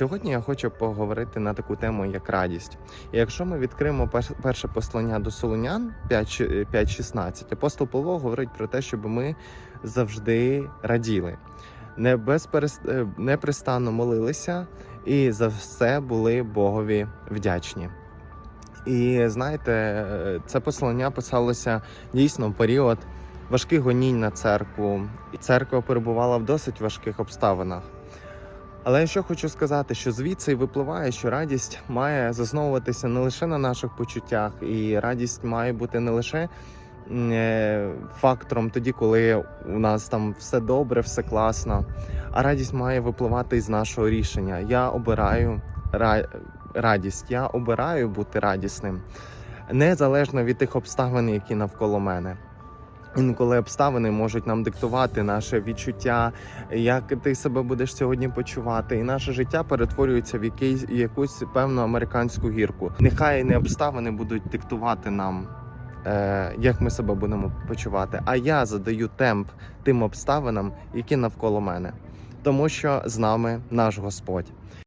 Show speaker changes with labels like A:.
A: Сьогодні я хочу поговорити на таку тему, як радість. І якщо ми відкриємо перше послання до Солонян 5.16, апостол Павло говорить про те, щоб ми завжди раділи, не безперес... е, непрестанно молилися і за все були Богові вдячні. І знаєте, це послання писалося дійсно в період важких гонінь на церкву. І церква перебувала в досить важких обставинах. Але я що хочу сказати, що звідси випливає, що радість має засновуватися не лише на наших почуттях, і радість має бути не лише е, фактором тоді, коли у нас там все добре, все класно, а радість має випливати із нашого рішення. Я обираю ра- радість, я обираю бути радісним, незалежно від тих обставин, які навколо мене. Інколи обставини можуть нам диктувати наше відчуття, як ти себе будеш сьогодні почувати, і наше життя перетворюється в якийсь якусь певну американську гірку. Нехай не обставини будуть диктувати нам, е, як ми себе будемо почувати. А я задаю темп тим обставинам, які навколо мене, тому що з нами наш Господь.